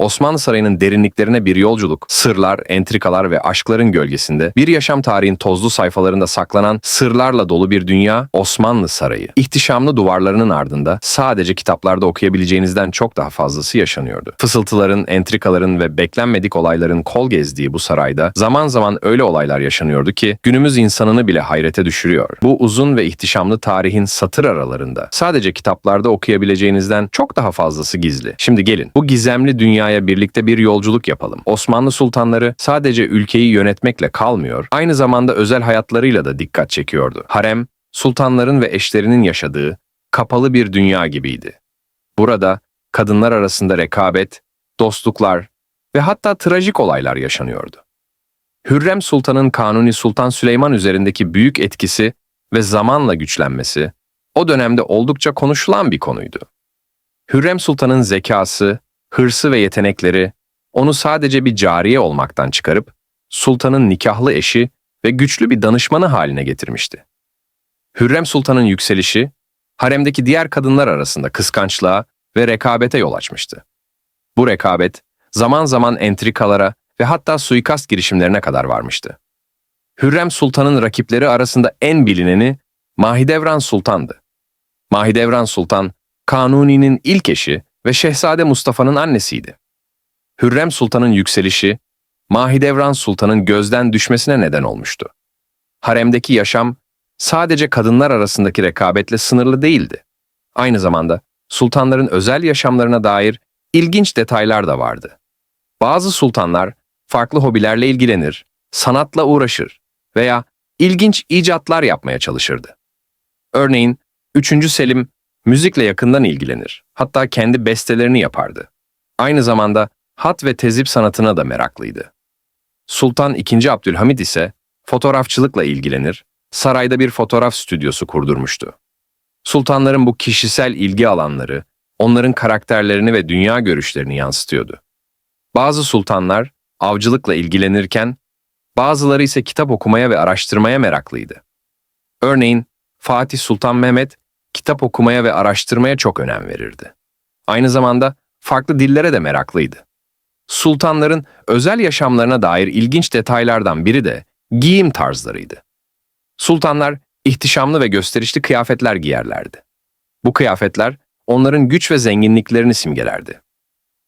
Osmanlı Sarayı'nın derinliklerine bir yolculuk, sırlar, entrikalar ve aşkların gölgesinde bir yaşam tarihin tozlu sayfalarında saklanan sırlarla dolu bir dünya Osmanlı Sarayı. İhtişamlı duvarlarının ardında sadece kitaplarda okuyabileceğinizden çok daha fazlası yaşanıyordu. Fısıltıların, entrikaların ve beklenmedik olayların kol gezdiği bu sarayda zaman zaman öyle olaylar yaşanıyordu ki günümüz insanını bile hayrete düşürüyor. Bu uzun ve ihtişamlı tarihin satır aralarında sadece kitaplarda okuyabileceğinizden çok daha fazlası gizli. Şimdi gelin bu gizemli dünyaya birlikte bir yolculuk yapalım. Osmanlı sultanları sadece ülkeyi yönetmekle kalmıyor, aynı zamanda özel hayatlarıyla da dikkat çekiyordu. Harem, sultanların ve eşlerinin yaşadığı kapalı bir dünya gibiydi. Burada kadınlar arasında rekabet, dostluklar ve hatta trajik olaylar yaşanıyordu. Hürrem Sultan'ın Kanuni Sultan Süleyman üzerindeki büyük etkisi ve zamanla güçlenmesi o dönemde oldukça konuşulan bir konuydu. Hürrem Sultan'ın zekası, hırsı ve yetenekleri onu sadece bir cariye olmaktan çıkarıp sultanın nikahlı eşi ve güçlü bir danışmanı haline getirmişti. Hürrem Sultan'ın yükselişi, haremdeki diğer kadınlar arasında kıskançlığa ve rekabete yol açmıştı. Bu rekabet zaman zaman entrikalara ve hatta suikast girişimlerine kadar varmıştı. Hürrem Sultan'ın rakipleri arasında en bilineni Mahidevran Sultan'dı. Mahidevran Sultan, Kanuni'nin ilk eşi ve Şehzade Mustafa'nın annesiydi. Hürrem Sultan'ın yükselişi, Mahidevran Sultan'ın gözden düşmesine neden olmuştu. Haremdeki yaşam sadece kadınlar arasındaki rekabetle sınırlı değildi. Aynı zamanda sultanların özel yaşamlarına dair ilginç detaylar da vardı. Bazı sultanlar farklı hobilerle ilgilenir, sanatla uğraşır veya ilginç icatlar yapmaya çalışırdı. Örneğin 3. Selim müzikle yakından ilgilenir. Hatta kendi bestelerini yapardı. Aynı zamanda hat ve tezip sanatına da meraklıydı. Sultan II. Abdülhamit ise fotoğrafçılıkla ilgilenir, sarayda bir fotoğraf stüdyosu kurdurmuştu. Sultanların bu kişisel ilgi alanları, onların karakterlerini ve dünya görüşlerini yansıtıyordu. Bazı sultanlar avcılıkla ilgilenirken, bazıları ise kitap okumaya ve araştırmaya meraklıydı. Örneğin Fatih Sultan Mehmet kitap okumaya ve araştırmaya çok önem verirdi. Aynı zamanda farklı dillere de meraklıydı. Sultanların özel yaşamlarına dair ilginç detaylardan biri de giyim tarzlarıydı. Sultanlar ihtişamlı ve gösterişli kıyafetler giyerlerdi. Bu kıyafetler onların güç ve zenginliklerini simgelerdi.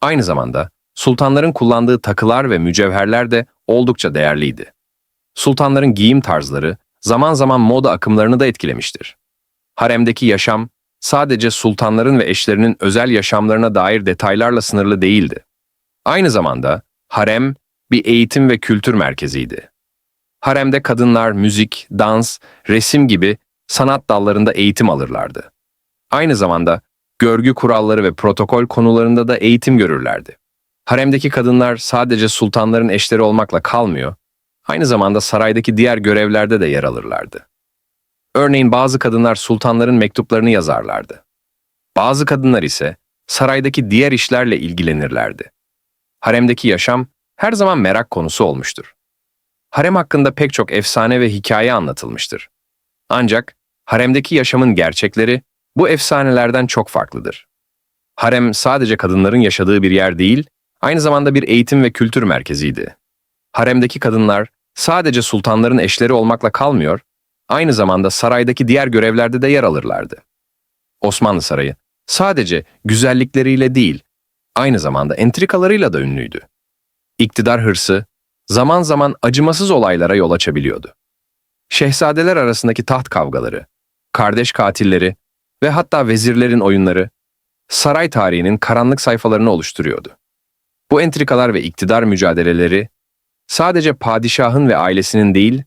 Aynı zamanda sultanların kullandığı takılar ve mücevherler de oldukça değerliydi. Sultanların giyim tarzları zaman zaman moda akımlarını da etkilemiştir. Haremdeki yaşam sadece sultanların ve eşlerinin özel yaşamlarına dair detaylarla sınırlı değildi. Aynı zamanda harem bir eğitim ve kültür merkeziydi. Haremde kadınlar müzik, dans, resim gibi sanat dallarında eğitim alırlardı. Aynı zamanda görgü kuralları ve protokol konularında da eğitim görürlerdi. Haremdeki kadınlar sadece sultanların eşleri olmakla kalmıyor, aynı zamanda saraydaki diğer görevlerde de yer alırlardı. Örneğin bazı kadınlar sultanların mektuplarını yazarlardı. Bazı kadınlar ise saraydaki diğer işlerle ilgilenirlerdi. Haremdeki yaşam her zaman merak konusu olmuştur. Harem hakkında pek çok efsane ve hikaye anlatılmıştır. Ancak haremdeki yaşamın gerçekleri bu efsanelerden çok farklıdır. Harem sadece kadınların yaşadığı bir yer değil, aynı zamanda bir eğitim ve kültür merkeziydi. Haremdeki kadınlar sadece sultanların eşleri olmakla kalmıyor, aynı zamanda saraydaki diğer görevlerde de yer alırlardı. Osmanlı Sarayı sadece güzellikleriyle değil, aynı zamanda entrikalarıyla da ünlüydü. İktidar hırsı zaman zaman acımasız olaylara yol açabiliyordu. Şehzadeler arasındaki taht kavgaları, kardeş katilleri ve hatta vezirlerin oyunları saray tarihinin karanlık sayfalarını oluşturuyordu. Bu entrikalar ve iktidar mücadeleleri sadece padişahın ve ailesinin değil,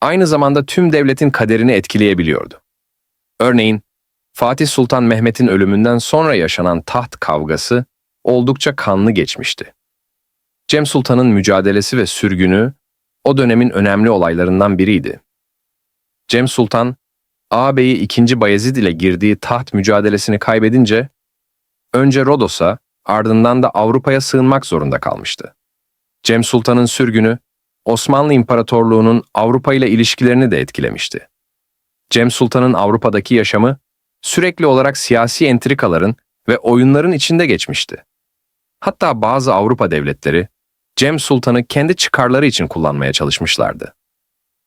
aynı zamanda tüm devletin kaderini etkileyebiliyordu. Örneğin, Fatih Sultan Mehmet'in ölümünden sonra yaşanan taht kavgası oldukça kanlı geçmişti. Cem Sultan'ın mücadelesi ve sürgünü o dönemin önemli olaylarından biriydi. Cem Sultan, ağabeyi 2. Bayezid ile girdiği taht mücadelesini kaybedince, önce Rodos'a, ardından da Avrupa'ya sığınmak zorunda kalmıştı. Cem Sultan'ın sürgünü, Osmanlı İmparatorluğu'nun Avrupa ile ilişkilerini de etkilemişti. Cem Sultan'ın Avrupa'daki yaşamı sürekli olarak siyasi entrikaların ve oyunların içinde geçmişti. Hatta bazı Avrupa devletleri Cem Sultan'ı kendi çıkarları için kullanmaya çalışmışlardı.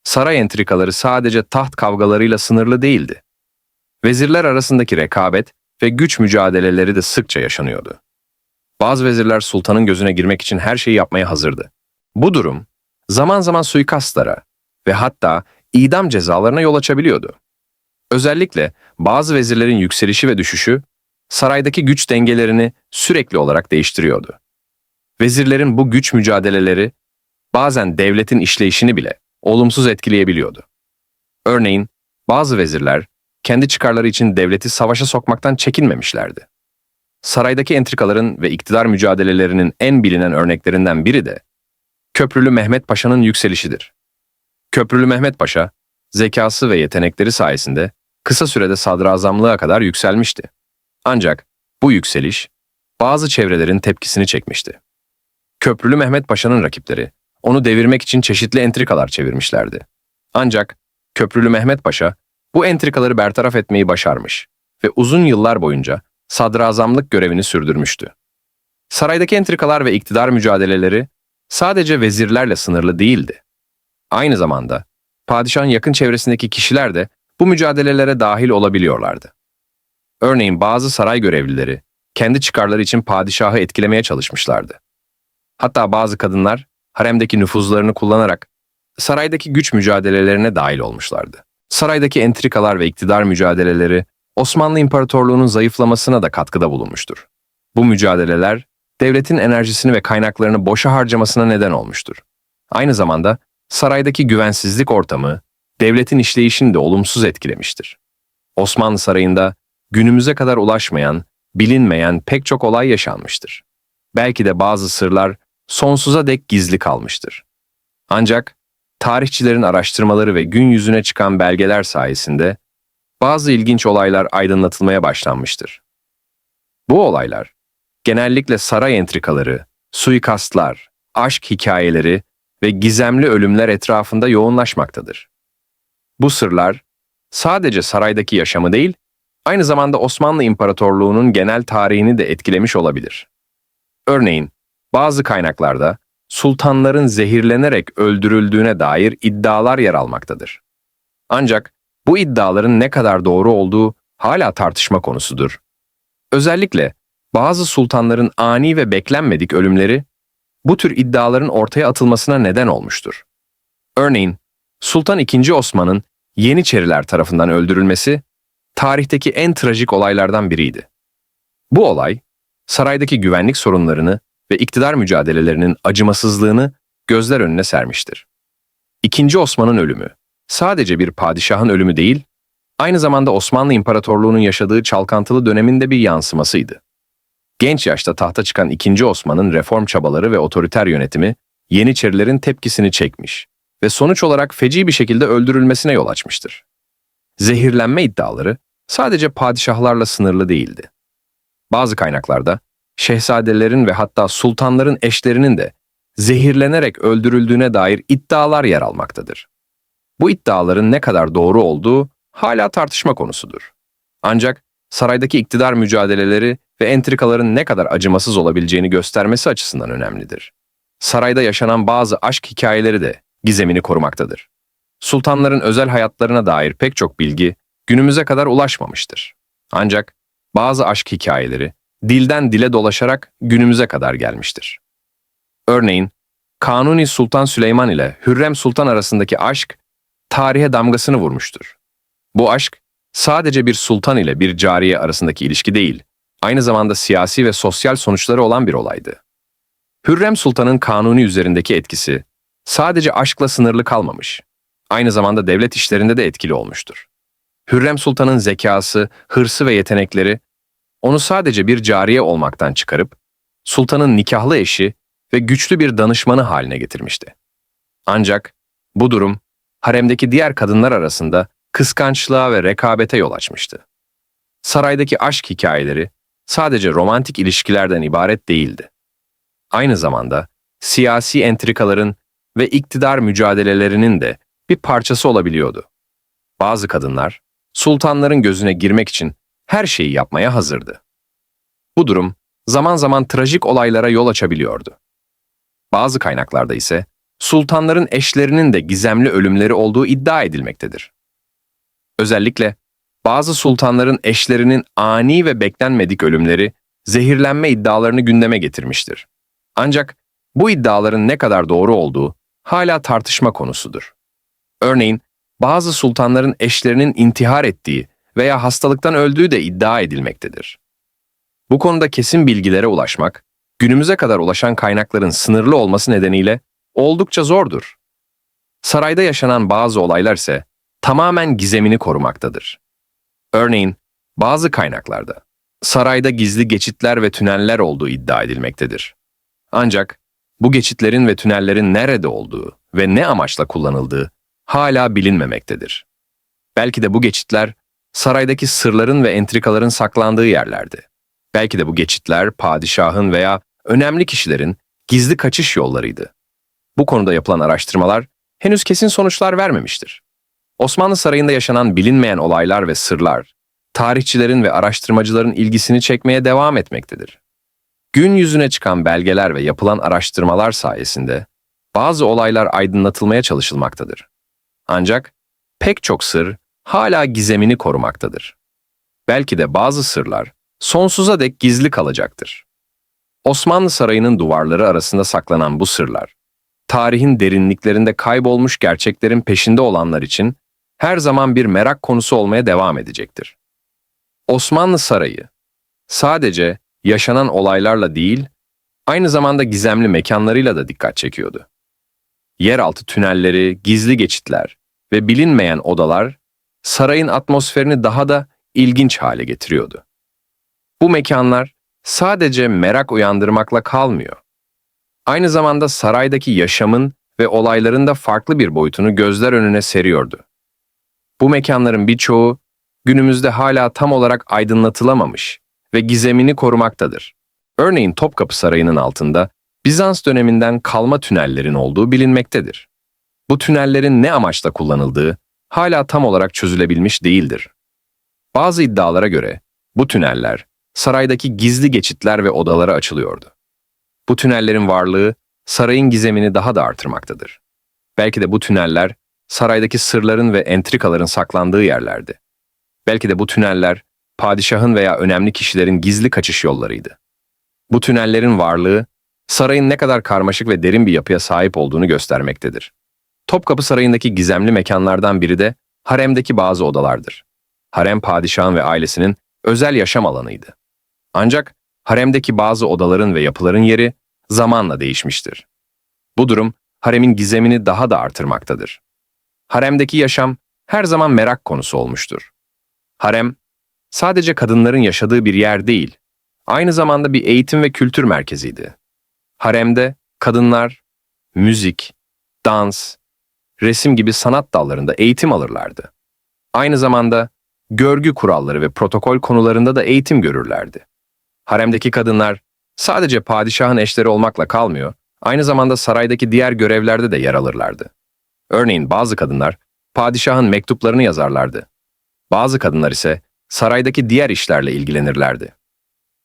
Saray entrikaları sadece taht kavgalarıyla sınırlı değildi. Vezirler arasındaki rekabet ve güç mücadeleleri de sıkça yaşanıyordu. Bazı vezirler sultanın gözüne girmek için her şeyi yapmaya hazırdı. Bu durum zaman zaman suikastlara ve hatta idam cezalarına yol açabiliyordu. Özellikle bazı vezirlerin yükselişi ve düşüşü saraydaki güç dengelerini sürekli olarak değiştiriyordu. Vezirlerin bu güç mücadeleleri bazen devletin işleyişini bile olumsuz etkileyebiliyordu. Örneğin bazı vezirler kendi çıkarları için devleti savaşa sokmaktan çekinmemişlerdi. Saraydaki entrikaların ve iktidar mücadelelerinin en bilinen örneklerinden biri de Köprülü Mehmet Paşa'nın yükselişidir. Köprülü Mehmet Paşa, zekası ve yetenekleri sayesinde kısa sürede sadrazamlığa kadar yükselmişti. Ancak bu yükseliş bazı çevrelerin tepkisini çekmişti. Köprülü Mehmet Paşa'nın rakipleri onu devirmek için çeşitli entrikalar çevirmişlerdi. Ancak Köprülü Mehmet Paşa bu entrikaları bertaraf etmeyi başarmış ve uzun yıllar boyunca sadrazamlık görevini sürdürmüştü. Saraydaki entrikalar ve iktidar mücadeleleri sadece vezirlerle sınırlı değildi. Aynı zamanda padişahın yakın çevresindeki kişiler de bu mücadelelere dahil olabiliyorlardı. Örneğin bazı saray görevlileri kendi çıkarları için padişahı etkilemeye çalışmışlardı. Hatta bazı kadınlar haremdeki nüfuzlarını kullanarak saraydaki güç mücadelelerine dahil olmuşlardı. Saraydaki entrikalar ve iktidar mücadeleleri Osmanlı İmparatorluğu'nun zayıflamasına da katkıda bulunmuştur. Bu mücadeleler devletin enerjisini ve kaynaklarını boşa harcamasına neden olmuştur. Aynı zamanda saraydaki güvensizlik ortamı devletin işleyişini de olumsuz etkilemiştir. Osmanlı Sarayı'nda günümüze kadar ulaşmayan, bilinmeyen pek çok olay yaşanmıştır. Belki de bazı sırlar sonsuza dek gizli kalmıştır. Ancak tarihçilerin araştırmaları ve gün yüzüne çıkan belgeler sayesinde bazı ilginç olaylar aydınlatılmaya başlanmıştır. Bu olaylar genellikle saray entrikaları, suikastlar, aşk hikayeleri ve gizemli ölümler etrafında yoğunlaşmaktadır. Bu sırlar sadece saraydaki yaşamı değil, aynı zamanda Osmanlı İmparatorluğu'nun genel tarihini de etkilemiş olabilir. Örneğin, bazı kaynaklarda sultanların zehirlenerek öldürüldüğüne dair iddialar yer almaktadır. Ancak bu iddiaların ne kadar doğru olduğu hala tartışma konusudur. Özellikle bazı sultanların ani ve beklenmedik ölümleri bu tür iddiaların ortaya atılmasına neden olmuştur. Örneğin Sultan II. Osman'ın Yeniçeriler tarafından öldürülmesi tarihteki en trajik olaylardan biriydi. Bu olay saraydaki güvenlik sorunlarını ve iktidar mücadelelerinin acımasızlığını gözler önüne sermiştir. İkinci Osman'ın ölümü sadece bir padişahın ölümü değil, aynı zamanda Osmanlı İmparatorluğu'nun yaşadığı çalkantılı döneminde bir yansımasıydı. Genç yaşta tahta çıkan 2. Osman'ın reform çabaları ve otoriter yönetimi Yeniçerilerin tepkisini çekmiş ve sonuç olarak feci bir şekilde öldürülmesine yol açmıştır. Zehirlenme iddiaları sadece padişahlarla sınırlı değildi. Bazı kaynaklarda şehzadelerin ve hatta sultanların eşlerinin de zehirlenerek öldürüldüğüne dair iddialar yer almaktadır. Bu iddiaların ne kadar doğru olduğu hala tartışma konusudur. Ancak saraydaki iktidar mücadeleleri ve entrikaların ne kadar acımasız olabileceğini göstermesi açısından önemlidir. Sarayda yaşanan bazı aşk hikayeleri de gizemini korumaktadır. Sultanların özel hayatlarına dair pek çok bilgi günümüze kadar ulaşmamıştır. Ancak bazı aşk hikayeleri dilden dile dolaşarak günümüze kadar gelmiştir. Örneğin, Kanuni Sultan Süleyman ile Hürrem Sultan arasındaki aşk tarihe damgasını vurmuştur. Bu aşk sadece bir sultan ile bir cariye arasındaki ilişki değil, aynı zamanda siyasi ve sosyal sonuçları olan bir olaydı. Hürrem Sultan'ın Kanuni üzerindeki etkisi sadece aşkla sınırlı kalmamış, aynı zamanda devlet işlerinde de etkili olmuştur. Hürrem Sultan'ın zekası, hırsı ve yetenekleri onu sadece bir cariye olmaktan çıkarıp sultanın nikahlı eşi ve güçlü bir danışmanı haline getirmişti. Ancak bu durum haremdeki diğer kadınlar arasında kıskançlığa ve rekabete yol açmıştı. Saraydaki aşk hikayeleri sadece romantik ilişkilerden ibaret değildi. Aynı zamanda siyasi entrikaların ve iktidar mücadelelerinin de bir parçası olabiliyordu. Bazı kadınlar sultanların gözüne girmek için her şeyi yapmaya hazırdı. Bu durum zaman zaman trajik olaylara yol açabiliyordu. Bazı kaynaklarda ise sultanların eşlerinin de gizemli ölümleri olduğu iddia edilmektedir. Özellikle bazı sultanların eşlerinin ani ve beklenmedik ölümleri zehirlenme iddialarını gündeme getirmiştir. Ancak bu iddiaların ne kadar doğru olduğu hala tartışma konusudur. Örneğin bazı sultanların eşlerinin intihar ettiği veya hastalıktan öldüğü de iddia edilmektedir. Bu konuda kesin bilgilere ulaşmak, günümüze kadar ulaşan kaynakların sınırlı olması nedeniyle oldukça zordur. Sarayda yaşanan bazı olaylar ise tamamen gizemini korumaktadır. Örneğin bazı kaynaklarda sarayda gizli geçitler ve tüneller olduğu iddia edilmektedir. Ancak bu geçitlerin ve tünellerin nerede olduğu ve ne amaçla kullanıldığı hala bilinmemektedir. Belki de bu geçitler saraydaki sırların ve entrikaların saklandığı yerlerdi. Belki de bu geçitler padişahın veya önemli kişilerin gizli kaçış yollarıydı. Bu konuda yapılan araştırmalar henüz kesin sonuçlar vermemiştir. Osmanlı Sarayı'nda yaşanan bilinmeyen olaylar ve sırlar, tarihçilerin ve araştırmacıların ilgisini çekmeye devam etmektedir. Gün yüzüne çıkan belgeler ve yapılan araştırmalar sayesinde bazı olaylar aydınlatılmaya çalışılmaktadır. Ancak pek çok sır hala gizemini korumaktadır. Belki de bazı sırlar sonsuza dek gizli kalacaktır. Osmanlı Sarayı'nın duvarları arasında saklanan bu sırlar, tarihin derinliklerinde kaybolmuş gerçeklerin peşinde olanlar için her zaman bir merak konusu olmaya devam edecektir. Osmanlı Sarayı sadece yaşanan olaylarla değil, aynı zamanda gizemli mekanlarıyla da dikkat çekiyordu. Yeraltı tünelleri, gizli geçitler ve bilinmeyen odalar sarayın atmosferini daha da ilginç hale getiriyordu. Bu mekanlar sadece merak uyandırmakla kalmıyor. Aynı zamanda saraydaki yaşamın ve olayların da farklı bir boyutunu gözler önüne seriyordu. Bu mekanların birçoğu günümüzde hala tam olarak aydınlatılamamış ve gizemini korumaktadır. Örneğin Topkapı Sarayı'nın altında Bizans döneminden kalma tünellerin olduğu bilinmektedir. Bu tünellerin ne amaçla kullanıldığı hala tam olarak çözülebilmiş değildir. Bazı iddialara göre bu tüneller saraydaki gizli geçitler ve odalara açılıyordu. Bu tünellerin varlığı sarayın gizemini daha da artırmaktadır. Belki de bu tüneller saraydaki sırların ve entrikaların saklandığı yerlerdi. Belki de bu tüneller padişahın veya önemli kişilerin gizli kaçış yollarıydı. Bu tünellerin varlığı sarayın ne kadar karmaşık ve derin bir yapıya sahip olduğunu göstermektedir. Topkapı Sarayı'ndaki gizemli mekanlardan biri de haremdeki bazı odalardır. Harem padişahın ve ailesinin özel yaşam alanıydı. Ancak haremdeki bazı odaların ve yapıların yeri zamanla değişmiştir. Bu durum haremin gizemini daha da artırmaktadır. Haremdeki yaşam her zaman merak konusu olmuştur. Harem, sadece kadınların yaşadığı bir yer değil, aynı zamanda bir eğitim ve kültür merkeziydi. Haremde kadınlar müzik, dans, resim gibi sanat dallarında eğitim alırlardı. Aynı zamanda görgü kuralları ve protokol konularında da eğitim görürlerdi. Haremdeki kadınlar sadece padişahın eşleri olmakla kalmıyor, aynı zamanda saraydaki diğer görevlerde de yer alırlardı. Örneğin bazı kadınlar padişahın mektuplarını yazarlardı. Bazı kadınlar ise saraydaki diğer işlerle ilgilenirlerdi.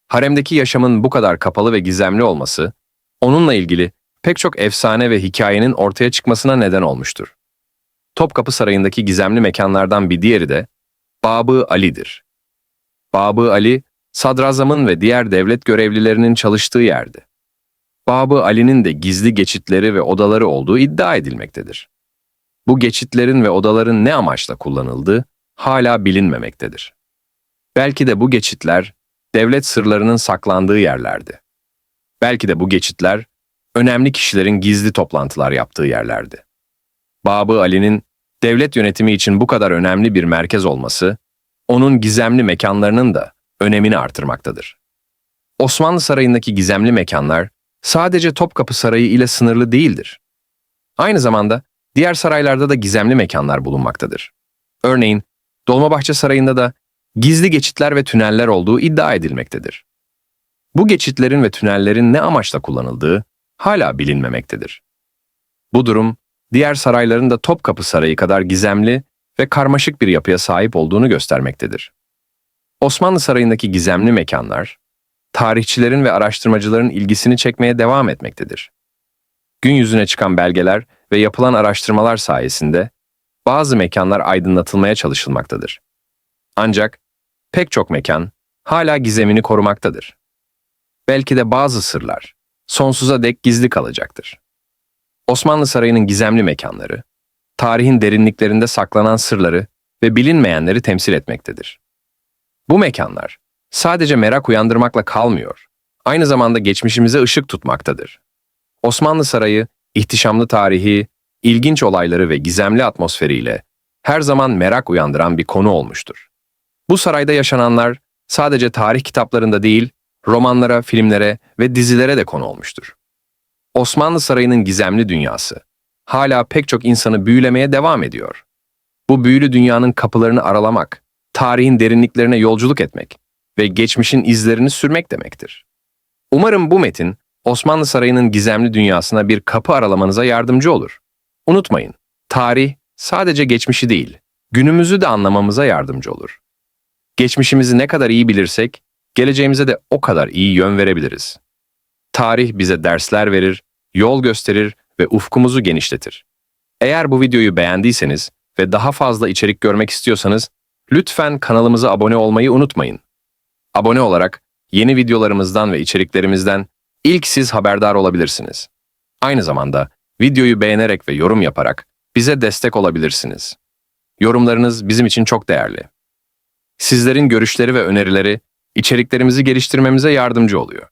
Haremdeki yaşamın bu kadar kapalı ve gizemli olması, onunla ilgili pek çok efsane ve hikayenin ortaya çıkmasına neden olmuştur. Topkapı Sarayı'ndaki gizemli mekanlardan bir diğeri de Babı Ali'dir. Babı Ali, sadrazamın ve diğer devlet görevlilerinin çalıştığı yerdi. Babı Ali'nin de gizli geçitleri ve odaları olduğu iddia edilmektedir. Bu geçitlerin ve odaların ne amaçla kullanıldığı hala bilinmemektedir. Belki de bu geçitler devlet sırlarının saklandığı yerlerdi. Belki de bu geçitler önemli kişilerin gizli toplantılar yaptığı yerlerdi. Babı Ali'nin devlet yönetimi için bu kadar önemli bir merkez olması, onun gizemli mekanlarının da önemini artırmaktadır. Osmanlı Sarayı'ndaki gizemli mekanlar sadece Topkapı Sarayı ile sınırlı değildir. Aynı zamanda diğer saraylarda da gizemli mekanlar bulunmaktadır. Örneğin Dolmabahçe Sarayı'nda da gizli geçitler ve tüneller olduğu iddia edilmektedir. Bu geçitlerin ve tünellerin ne amaçla kullanıldığı hala bilinmemektedir. Bu durum, diğer sarayların da Topkapı Sarayı kadar gizemli ve karmaşık bir yapıya sahip olduğunu göstermektedir. Osmanlı Sarayı'ndaki gizemli mekanlar, tarihçilerin ve araştırmacıların ilgisini çekmeye devam etmektedir. Gün yüzüne çıkan belgeler ve yapılan araştırmalar sayesinde bazı mekanlar aydınlatılmaya çalışılmaktadır. Ancak pek çok mekan hala gizemini korumaktadır. Belki de bazı sırlar sonsuza dek gizli kalacaktır. Osmanlı Sarayı'nın gizemli mekanları, tarihin derinliklerinde saklanan sırları ve bilinmeyenleri temsil etmektedir. Bu mekanlar sadece merak uyandırmakla kalmıyor, aynı zamanda geçmişimize ışık tutmaktadır. Osmanlı Sarayı, ihtişamlı tarihi, ilginç olayları ve gizemli atmosferiyle her zaman merak uyandıran bir konu olmuştur. Bu sarayda yaşananlar sadece tarih kitaplarında değil, romanlara, filmlere ve dizilere de konu olmuştur. Osmanlı Sarayı'nın gizemli dünyası hala pek çok insanı büyülemeye devam ediyor. Bu büyülü dünyanın kapılarını aralamak, tarihin derinliklerine yolculuk etmek ve geçmişin izlerini sürmek demektir. Umarım bu metin Osmanlı Sarayı'nın gizemli dünyasına bir kapı aralamanıza yardımcı olur. Unutmayın, tarih sadece geçmişi değil, günümüzü de anlamamıza yardımcı olur. Geçmişimizi ne kadar iyi bilirsek, geleceğimize de o kadar iyi yön verebiliriz. Tarih bize dersler verir, yol gösterir ve ufkumuzu genişletir. Eğer bu videoyu beğendiyseniz ve daha fazla içerik görmek istiyorsanız, lütfen kanalımıza abone olmayı unutmayın. Abone olarak yeni videolarımızdan ve içeriklerimizden ilk siz haberdar olabilirsiniz. Aynı zamanda videoyu beğenerek ve yorum yaparak bize destek olabilirsiniz. Yorumlarınız bizim için çok değerli. Sizlerin görüşleri ve önerileri içeriklerimizi geliştirmemize yardımcı oluyor.